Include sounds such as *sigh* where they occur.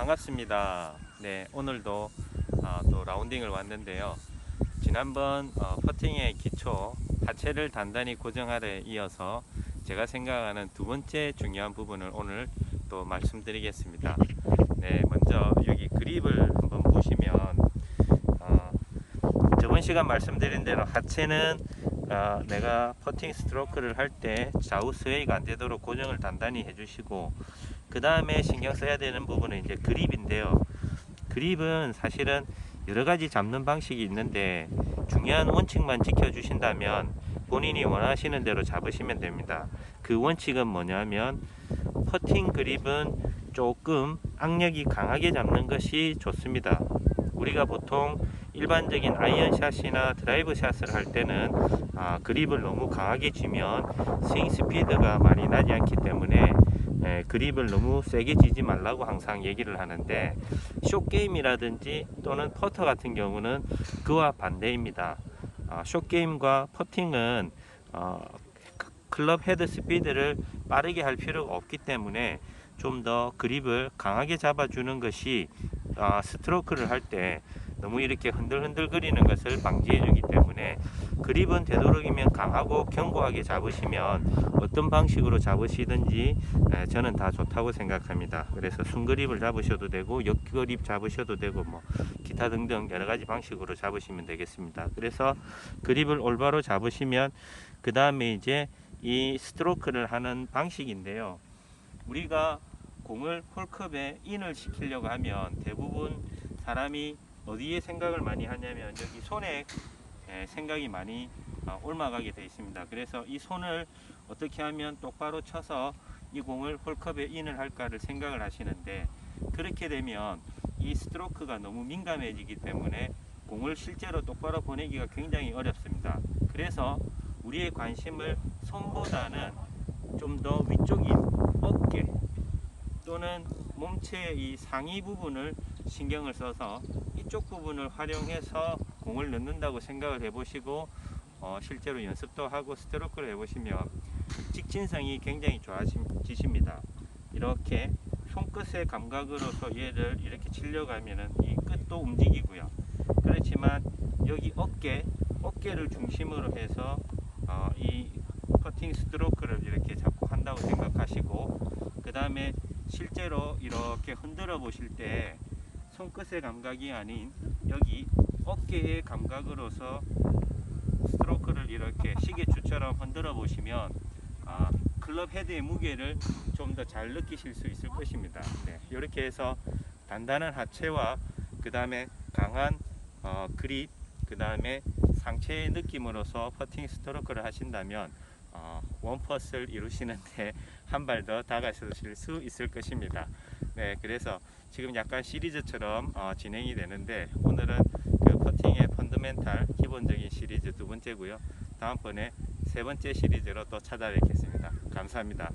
반갑습니다. 네, 오늘도 아, 또 라운딩을 왔는데요. 지난번 어, 퍼팅의 기초 하체를 단단히 고정하래 이어서 제가 생각하는 두 번째 중요한 부분을 오늘 또 말씀드리겠습니다. 네, 먼저 여기 그립을 한번 보시면 어, 저번 시간 말씀드린 대로 하체는 어, 내가 퍼팅 스트로크를 할 때 좌우 스웨이가 안 되도록 고정을 단단히 해주시고 그 다음에 신경 써야 되는 부분은 이제 그립인데요. 그립은 사실은 여러 가지 잡는 방식이 있는데 중요한 원칙만 지켜주신다면 본인이 원하시는 대로 잡으시면 됩니다. 그 원칙은 뭐냐면 퍼팅 그립은 조금 악력이 강하게 잡는 것이 좋습니다. 우리가 보통 일반적인 아이언샷이나 드라이브 샷을 할 때는 아, 그립을 너무 강하게 쥐면 스윙 스피드가 많이 나지 않기 때문에 에, 그립을 너무 세게 쥐지 말라고 항상 얘기를 하는데 숏게임이라든지 또는 퍼터 같은 경우는 그와 반대입니다. 아, 숏게임과 퍼팅은 어, 클럽 헤드 스피드를 빠르게 할 필요가 없기 때문에 좀 더 그립을 강하게 잡아주는 것이 아, 스트로크를 할 때 너무 이렇게 흔들흔들 거리는 것을 방지해 주기 때문에 그립은 되도록이면 강하고 견고하게 잡으시면 어떤 방식으로 잡으시든지 에, 저는 다 좋다고 생각합니다. 그래서 순그립을 잡으셔도 되고 역그립 잡으셔도 되고 뭐 기타 등등 여러 가지 방식으로 잡으시면 되겠습니다. 그래서 그립을 올바로 잡으시면 그 다음에 이제 이 스트로크를 하는 방식인데요. 우리가 공을 홀컵에 인을 시키려고 하면 대부분 사람이 어디에 생각을 많이 하냐면 여기 손에 에, 생각이 많이 어, 옮아가게 되어 있습니다. 그래서 이 손을 어떻게 하면 똑바로 쳐서 이 공을 홀컵에 인을 할까를 생각을 하시는데 그렇게 되면 이 스트로크가 너무 민감해지기 때문에 공을 실제로 똑바로 보내기가 굉장히 어렵습니다. 그래서 우리의 관심을 손보다는 좀 더 위쪽인 어깨 또는 몸체의 이 상위 부분을 신경을 써서 이쪽 부분을 활용해서 공을 넣는다고 생각을 해보시고 어, 실제로 연습도 하고 스트로크를 해보시면 직진성이 굉장히 좋아지십니다. 이렇게 손끝의 감각으로서 얘를 이렇게 치려고 하면은 이 끝도 움직이고요. 그렇지만 여기 어깨, 어깨를 중심으로 해서 어, 이 퍼팅 스트로크를 이렇게 자꾸 한다고 생각하시고 그 다음에 실제로 이렇게 흔들어 보실 때 손끝의 감각이 아닌 여기 어깨의 감각으로서 스트로크를 이렇게 시계추처럼 흔들어 보시면 아, 클럽 헤드의 무게를 좀 더 잘 느끼실 수 있을 것입니다. 네, 이렇게 해서 단단한 하체와 그 다음에 강한 어, 그립, 그 다음에 상체의 느낌으로서 퍼팅 스트로크를 하신다면 어, 원퍼스를 이루시는데 *laughs* 한 발 더 다가서실 수 있을 것입니다. 네, 그래서 지금 약간 시리즈처럼 어, 진행이 되는데 오늘은 그 퍼팅의 펀더멘탈 기본적인 시리즈 두 번째고요. 다음번에 세 번째 시리즈로 또 찾아뵙겠습니다. 감사합니다.